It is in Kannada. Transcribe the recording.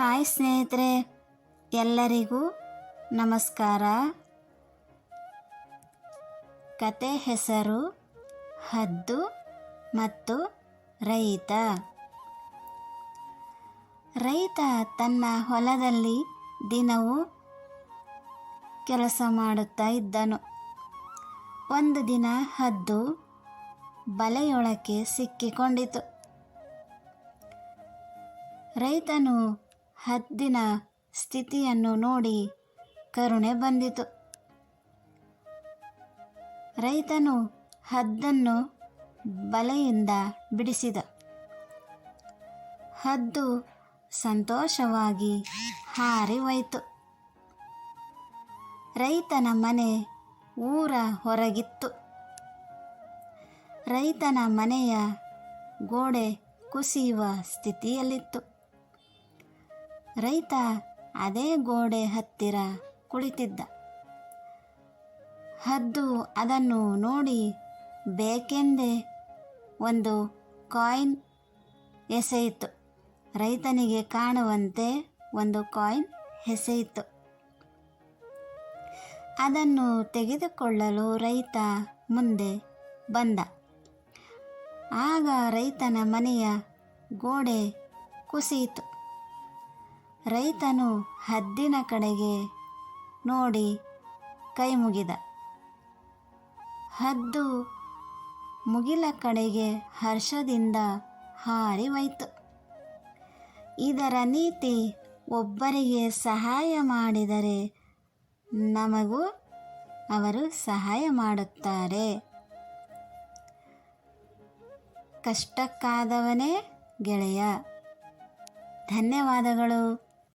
ಹಾಯ್ ಸ್ನೇಹಿತರೆ, ಎಲ್ಲರಿಗೂ ನಮಸ್ಕಾರ. ಕತೆ ಹೆಸರು ಹದ್ದು ಮತ್ತು ರೈತ. ರೈತ ತನ್ನ ಹೊಲದಲ್ಲಿ ದಿನವೂ ಕೆಲಸ ಮಾಡುತ್ತಾ ಇದ್ದನು. ಒಂದು ದಿನ ಹದ್ದು ಬಲೆಯೊಳಕ್ಕೆ ಸಿಕ್ಕಿಕೊಂಡಿತು. ರೈತನು ಹದ್ದಿನ ಸ್ಥಿತಿಯನ್ನು ನೋಡಿ ಕರುಣೆ ಬಂದಿತು. ರೈತನು ಹದ್ದನ್ನು ಬಲೆಯಿಂದ ಬಿಡಿಸಿದ. ಹದ್ದು ಸಂತೋಷವಾಗಿ ಹಾರಿ ಹೋಯಿತು ರೈತನ ಮನೆ ಊರ ಹೊರಗಿತ್ತು. ರೈತನ ಮನೆಯ ಗೋಡೆ ಕುಸಿಯುವ ಸ್ಥಿತಿಯಲ್ಲಿತ್ತು. ರೈತ ಅದೇ ಗೋಡೆ ಹತ್ತಿರ ಕುಳಿತಿದ್ದ. ಹದ್ದು ಅದನ್ನು ನೋಡಿ ಬೇಕೆಂದೇ ಒಂದು ಕಾಯಿನ್ ಎಸೆಯಿತು. ರೈತನಿಗೆ ಕಾಣುವಂತೆ ಒಂದು ಕಾಯಿನ್ ಎಸೆಯಿತು. ಅದನ್ನು ತೆಗೆದುಕೊಳ್ಳಲು ರೈತ ಮುಂದೆ ಬಂದ. ಆಗ ರೈತನ ಮನೆಯ ಗೋಡೆ ಕುಸಿಯಿತು. ರೈತನು ಹದ್ದಿನ ಕಡೆಗೆ ನೋಡಿ ಕೈ ಮುಗಿದ. ಹದ್ದು ಮುಗಿಲ ಕಡೆಗೆ ಹರ್ಷದಿಂದ ಹಾರಿ ಹೋಯಿತು ಇದರ ನೀತಿ ಒಬ್ಬರಿಗೆ ಸಹಾಯ ಮಾಡಿದರೆ ನಮಗೂ ಅವರು ಸಹಾಯ ಮಾಡುತ್ತಾರೆ. ಕಷ್ಟಕ್ಕಾದವನೇ ಗೆಳೆಯ. ಧನ್ಯವಾದಗಳು.